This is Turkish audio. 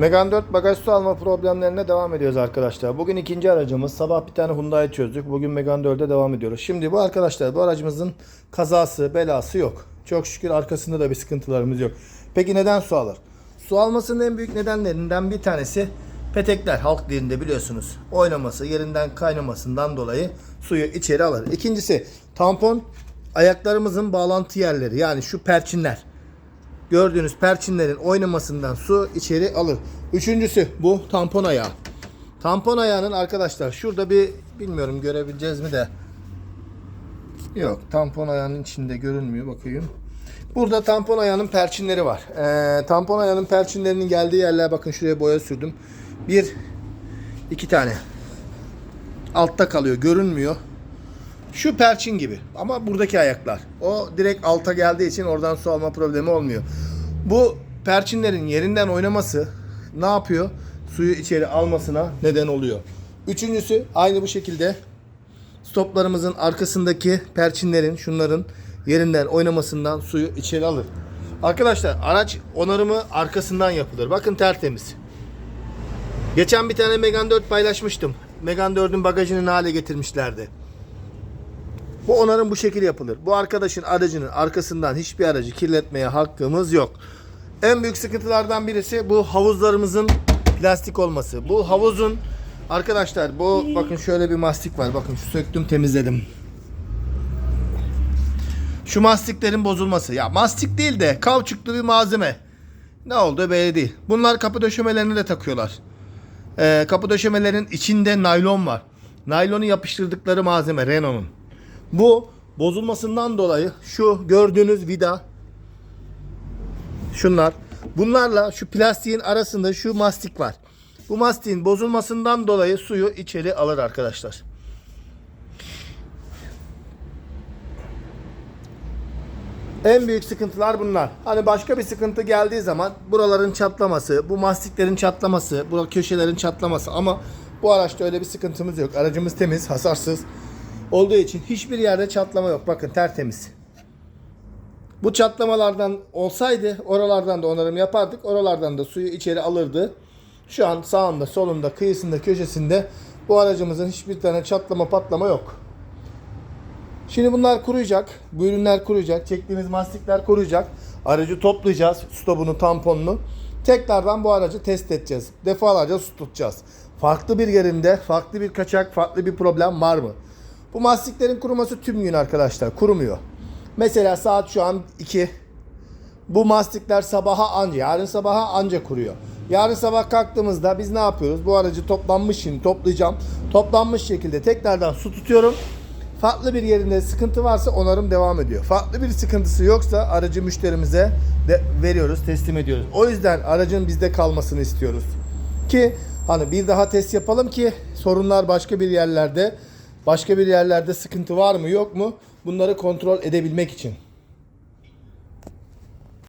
Megane 4 bagaj su alma problemlerine devam ediyoruz arkadaşlar. Bugün ikinci aracımız. Sabah bir tane Hyundai çözdük. Bugün Megane 4'e devam ediyoruz. Şimdi bu arkadaşlar bu aracımızın kazası, belası yok. Çok şükür arkasında da bir sıkıntılarımız yok. Peki neden su alır? Su almasının en büyük nedenlerinden bir tanesi petekler halk dilinde biliyorsunuz. Oynaması, yerinden kaynamasından dolayı suyu içeri alır. İkincisi tampon ayaklarımızın bağlantı yerleri yani şu perçinler gördüğünüz perçinlerin oynamasından su içeri alır. Üçüncüsü bu tampon ayağı. Tampon ayağının arkadaşlar şurada bir bilmiyorum görebileceğiz mi de yok tampon ayağının içinde görünmüyor bakayım. Burada tampon ayağının perçinleri var. Ee, tampon ayağının perçinlerinin geldiği yerler bakın şuraya boya sürdüm. Bir iki tane altta kalıyor görünmüyor. Şu perçin gibi ama buradaki ayaklar. O direkt alta geldiği için oradan su alma problemi olmuyor. Bu perçinlerin yerinden oynaması ne yapıyor? Suyu içeri almasına neden oluyor. Üçüncüsü aynı bu şekilde stoplarımızın arkasındaki perçinlerin şunların yerinden oynamasından suyu içeri alır. Arkadaşlar araç onarımı arkasından yapılır. Bakın tertemiz. Geçen bir tane Megane 4 paylaşmıştım. Megane 4'ün bagajını hale getirmişlerdi. Bu onarım bu şekilde yapılır. Bu arkadaşın aracının arkasından hiçbir aracı kirletmeye hakkımız yok. En büyük sıkıntılardan birisi bu havuzlarımızın plastik olması. Bu havuzun arkadaşlar bu bakın şöyle bir mastik var. Bakın şu söktüm temizledim. Şu mastiklerin bozulması. Ya mastik değil de kauçuklu bir malzeme. Ne oldu belli değil. Bunlar kapı döşemelerine de takıyorlar. Ee, kapı döşemelerin içinde naylon var. Naylonu yapıştırdıkları malzeme Renault'un. Bu bozulmasından dolayı şu gördüğünüz vida şunlar bunlarla şu plastiğin arasında şu mastik var. Bu mastiğin bozulmasından dolayı suyu içeri alır arkadaşlar. En büyük sıkıntılar bunlar. Hani başka bir sıkıntı geldiği zaman buraların çatlaması, bu mastiklerin çatlaması, bu köşelerin çatlaması ama bu araçta öyle bir sıkıntımız yok. Aracımız temiz, hasarsız olduğu için hiçbir yerde çatlama yok. Bakın tertemiz. Bu çatlamalardan olsaydı oralardan da onarım yapardık. Oralardan da suyu içeri alırdı. Şu an sağında, solunda, kıyısında, köşesinde bu aracımızın hiçbir tane çatlama patlama yok. Şimdi bunlar kuruyacak. Bu ürünler kuruyacak. Çektiğimiz mastikler kuruyacak. Aracı toplayacağız. Stopunu, tamponunu. Tekrardan bu aracı test edeceğiz. Defalarca su tutacağız. Farklı bir yerinde, farklı bir kaçak, farklı bir problem var mı? Bu mastiklerin kuruması tüm gün arkadaşlar. Kurumuyor. Mesela saat şu an 2. Bu mastikler sabaha anca, yarın sabaha anca kuruyor. Yarın sabah kalktığımızda biz ne yapıyoruz? Bu aracı toplanmış şimdi toplayacağım. Toplanmış şekilde tekrardan su tutuyorum. Farklı bir yerinde sıkıntı varsa onarım devam ediyor. Farklı bir sıkıntısı yoksa aracı müşterimize de veriyoruz, teslim ediyoruz. O yüzden aracın bizde kalmasını istiyoruz. Ki hani bir daha test yapalım ki sorunlar başka bir yerlerde, başka bir yerlerde sıkıntı var mı yok mu bunları kontrol edebilmek için.